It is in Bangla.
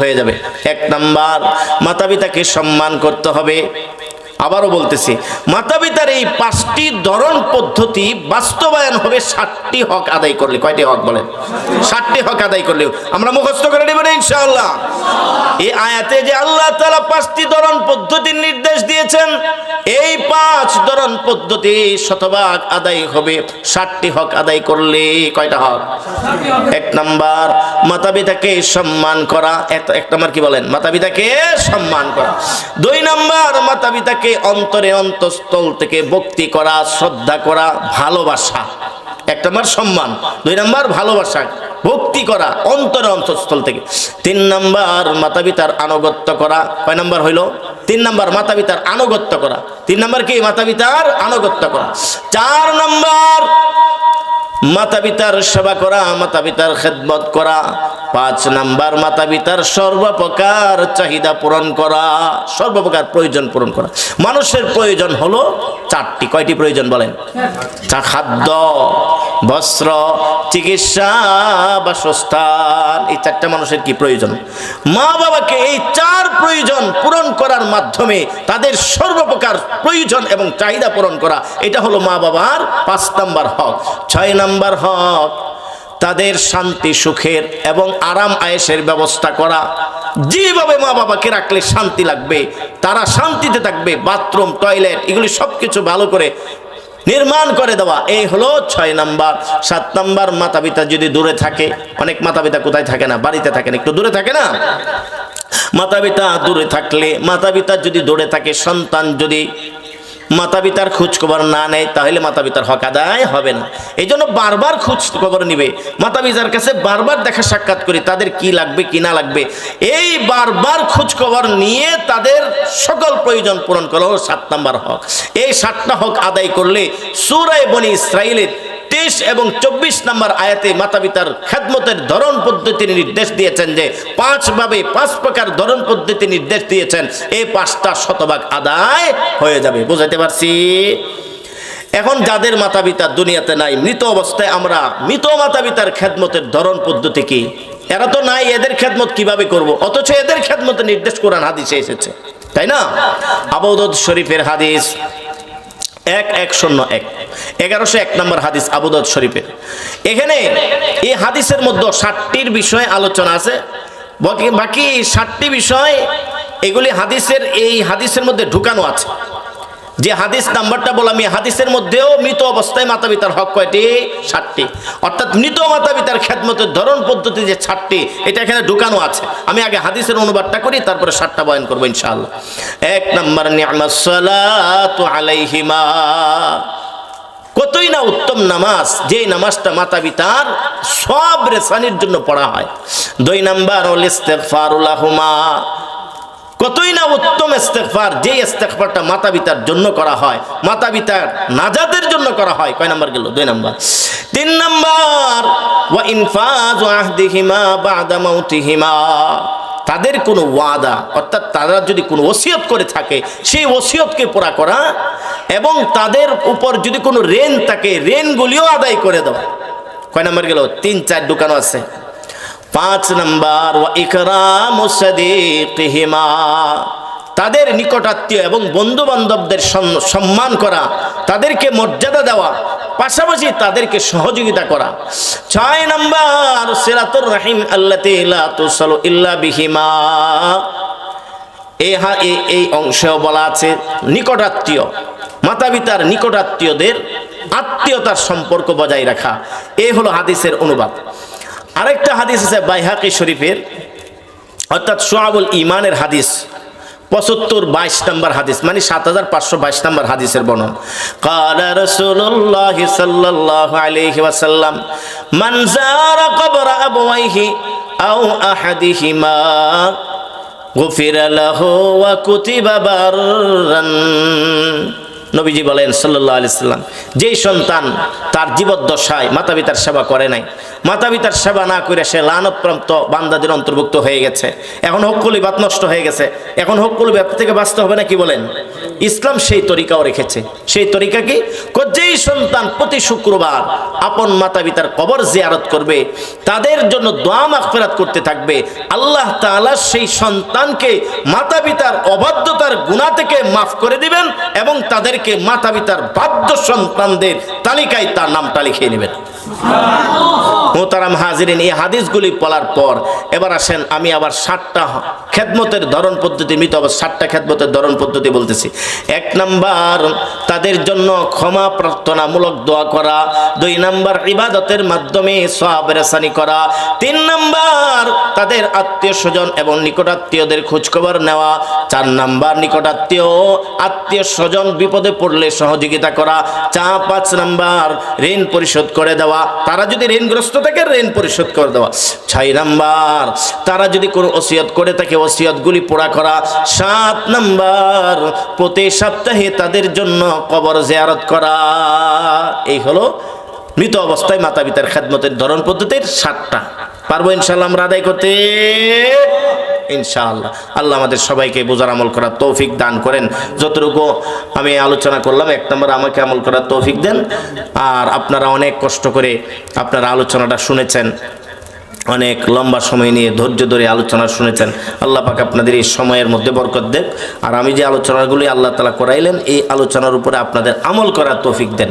হয়ে যাবে। এক নাম্বার মাতা পিতাকে সম্মান করতে হবে। আবারও বলতেছি মাতা পিতার এই পাঁচটি ধরন পদ্ধতি বাস্তবায়ন হবে ষাটটি হক আদায় করলে। কয়টি হক বলেন? ষাটটি হক আদায় করলেও আমরা মুখস্থ করে নেবেন ইনশাআল্লাহ। এই আয়াতে যে আল্লাহ তাআলা পাঁচটি ধরন পদ্ধতির নির্দেশ দিয়েছেন এই পাঁচ ধরন পদ্ধতি শতভাগ আদায় হবে। ষাটটি হক আদায় করলে কয়টা হক? এক নাম্বার মাতা পিতাকে সম্মান করা। এক এক নাম্বার কি বলেন? মাতা পিতাকে সম্মান করা। দুই নাম্বার মাতা পিতাকে অন্তরে অন্তঃস্থল থেকে ভক্তি করা শ্রদ্ধা করা ভালোবাসা। এক নাম্বার সম্মান। দুই নাম্বার ভালোবাসা। ভক্তি করা অন্তরে অন্তঃস্থল থেকে। তিন নাম্বার মাতা পিতার আনুগত্য করা। কয় নাম্বার হইল? তিন নাম্বার মাতা পিতার আনুগত্য করা। তিন নাম্বার কি? মাতা পিতার আনুগত্য করা। চার নাম্বার মাতা পিতার সেবা করা মাতা পিতার খেদমত করা। পাঁচ নাম্বার মাতা পিতার সর্বপ্রকার চাহিদা পূরণ করা, সর্বপ্রকার প্রয়োজন পূরণ করা। মানুষের প্রয়োজন হলো চারটি। কয়টি প্রয়োজন বলেন? খাদ্য। বস্ত্র, চিকিৎসা, বাসস্থান, এই চারটা মানুষের কি প্রয়োজন? মা বাবাকে এই চার প্রয়োজন পূরণ করার মাধ্যমে তাদের সর্বপ্রকার প্রয়োজন এবং চাহিদা পূরণ করা, এটা হলো মা বাবার পাঁচ নাম্বার হক। ছয় নাম্বার হক, তাদের শান্তি, সুখের এবং আরাম, আয়েসের ব্যবস্থা করা। যেভাবে মা বাবাকে রাখলে শান্তি লাগবে, তারা শান্তিতে থাকবে, বাথরুম, টয়লেট, এগুলি সব কিছু ভালো করে নির্মাণ করে দেওয়া। এই হলো ছয় নাম্বার। সাত নাম্বার মাতা পিতা যদি দূরে থাকে, অনেক মাতা পিতা কোথায় থাকে না? বাড়িতে থাকে না একটু দূরে থাকে না? মাতা পিতা দূরে থাকলে মাতা পিতা যদি দূরে থাকে, সন্তান যদি মাতা পিতার খোঁজ খবর না নেয়, তাহলে মাতা পিতার হক আদায় হবে না। এই জন্য বারবার খোঁজ খবর নিবে। মাতা পিতার কাছে বারবার দেখা সাক্ষাৎ করে, তাদের কি লাগবে, কি না লাগবে। এই বারবার খোঁজ খবর নিয়ে তাদের সকল প্রয়োজন পূরণ করা হলো সাত নাম্বার হক। এই সাতটা হক আদায় করলে সুরায় বনি ইসরায়েলের তেইশ এবং চব্বিশ নম্বর আয়াতে মাতা পিতার খেদমতের ধরন পদ্ধতি নির্দেশ দিয়েছেন যে, পাঁচভাবে পাঁচ প্রকার ধরন পদ্ধতি নির্দেশ দিয়েছেন। এই পাঁচটা শতভাগ আদায় হয়ে যাবে। বুঝাইতে পারছি? এখন যাদের মাতা পিতা দুনিয়াতে নাই, মৃত অবস্থায় আমরা মৃত মাতা পিতার খেদমতের ধরন পদ্ধতি কি? এরা তো নাই, এদের খেদমত কীভাবে করব? অথচ এদের খেদমতে নির্দেশ কোরআন হাদিসে এসেছে। তাই না? আবৌদ শরীফের হাদিস। এক এক, শূন্য, এক। এগারোশো এক নম্বর হাদিস আবুদত শরীফের। এখানে এই হাদিসের মধ্যে ষাটটির বিষয়ে আলোচনা আছে। বাকি বাকি ষাটটি বিষয় এগুলি হাদিসের, এই হাদিসের মধ্যে ঢুকানো আছে। যে হাদিস নাম্বারটা বললাম, এই হাদিসের মধ্যেও মৃত অবস্থায় মাতা পিতার হক কয়টি? ষাটটি অর্থাৎ মৃত মাতা পিতার খেদমতের ধরন পদ্ধতি যে ষাটটি এটা এখানে ঢুকানো আছে। আমি আগে হাদিসের অনুবাদটা করি, তারপরে ষাটটা বয়ন করব ইনশাআল্লাহ। এক নম্বর আলাইহিমা। কতই না উত্তম নামাজ যে নামাজটা মাতা পিতার সব রেসানির জন্য পড়া হয়। দুই নাম্বার হল কতই না উত্তম ইস্তেগফার যে ইস্তেগফারটা মাতা পিতার জন্য করা হয় মাতা পিতার নাজাতের জন্য করা হয়, কয় নাম্বার গেল? দুই নাম্বার। তিন নাম্বার, ওয়া ইনফাজ আহদিহিমা বাদা মাউতিহিমা। তাদের কোনো ওয়াদা, অর্থাৎ তারা যদি কোনো ওসিয়ত করে থাকে, সেই ওসিয়তকে পুরা করা এবং তাদের উপর যদি কোনো রেন থাকে, রেনগুলিও আদায় করে দেওয়া। কয় নাম্বার গেল? তিন, চার দোকানও আছে। পাঁচ নাম্বার ইকরাম তাদের নিকটাত্মীয় এবং বন্ধু বান্ধবদের সম্মান করা, তাদেরকে মর্যাদা দেওয়া, পাশাপাশি তাদেরকে সহযোগিতা করা। ছয় নাম্বার, সিরাতুর রাহিম আল্লাতি লা ইল্লা বিহিমা। এই এই অংশেও বলা আছে, নিকটাত্মীয় মাতা পিতার নিকটাত্মীয়দের আত্মীয়তার সম্পর্ক বজায় রাখা। এই হলো হাদিসের অনুবাদ। আরেকটা হাদিস আছে বাইহাকি শরীফের, অর্থাৎ সোয়াবুল ইমানের হাদিস, পঁচাত্তর বাইশ নম্বর হাদিস মানে সাত হাজার পাঁচশো বাইশ নম্বর হাদিসের বর্ণন। কালা রসুল্লাহ সাল্লাহ আলাইহি ওয়াসাল্লাম, মান যারা কবর আবওয়াইহি আও আহাদিহিমা, গুফির লাহু ওয়া কুতিবা নবীজি বলেন সাল্লাহ আলি সাল্লাম, যেই সন্তান তার জীবদ্দশায় মাতা পিতার সেবা করে নাই মাতা পিতার সেবা না করে সে লানতপ্রাপ্ত বান্দাদের অন্তর্ভুক্ত হয়ে গেছে। এখন হকুলি বাত নষ্ট হয়ে গেছে। এখন হকুলি বাত থেকে বাঁচতে হবে না কি বলেন? ইসলাম সেই তরিকাও রেখেছে। সেই তরিকা কি? যেই সন্তান প্রতি শুক্রবার আপন মাতা পিতার কবর জিয়ারত করবে, তাদের জন্য দোয়া মাগফিরাত করতে থাকবে। আল্লাহ তাআলা সেই সন্তানকে মাতা পিতার অবাধ্যতার গুণা থেকে মাফ করে দিবেন এবং তাদেরকে মাতা পিতার বাধ্য সন্তানদের তালিকায় তার নামটা লিখিয়ে নেবেন। মোতারাম হাজিরিন, এই হাদিসগুলি বলার পর এবার আসেন, আমি আবার ষাটটা খেদমতের ধরন পদ্ধতি, মৃত আবার ষাটটা খেদমতের ধরন পদ্ধতি বলতেছি। এক নাম্বার, তাদের জন্য ক্ষমা প্রার্থনামূলক দোয়া করা, দুই নাম্বার, ইবাদতের মাধ্যমে সব রেসানি করা, তিন নাম্বার, তাদের আত্মীয় স্বজন এবং নিকটাত্মীয়দের খোঁজখবর নেওয়া, চার নাম্বার, নিকটাত্মীয় আত্মীয় স্বজন বিপদে পড়লে সহযোগিতা করা চা পাঁচ নাম্বার, ঋণ পরিশোধ করে দেওয়া, তারা যদি ঋণগ্রস্ত থাকে ঋণ পরিশোধ করে দেওয়া। ছয় নাম্বার, তারা যদি কোনো ওসিয়ত করে থাকে ওসিয়তগুলি পোড়া করা। সাত নাম্বার, প্রতি সপ্তাহে তাদের জন্য কবর জেয়ারত করা। এই হলো মৃত অবস্থায় মাতা পিতার খেদমতের ধরন পদ্ধতির সাতটা। পারব ইনশাল্লাহ আমরা আদায় করতে? ইনশাআল্লাহ। আল্লাহ আমাদের সবাইকে বোঝার আমল করার তৌফিক দান করেন। যতটুকু আমি আলোচনা করলাম, এক নম্বর আমাকে আমল করার তৌফিক দেন। আর আপনারা অনেক কষ্ট করে আপনারা আলোচনাটা শুনেছেন। অনেক লম্বা সময় নিয়ে ধৈর্য ধরে আলোচনা শুনেছেন। আল্লাহ পাক আপনাদের এই সময়ের মধ্যে বরকত দেন। আর আমি যে আলোচনাগুলি আল্লাহ তালা করাইলেন, এই আলোচনার উপরে আপনাদের আমল করার তৌফিক দেন।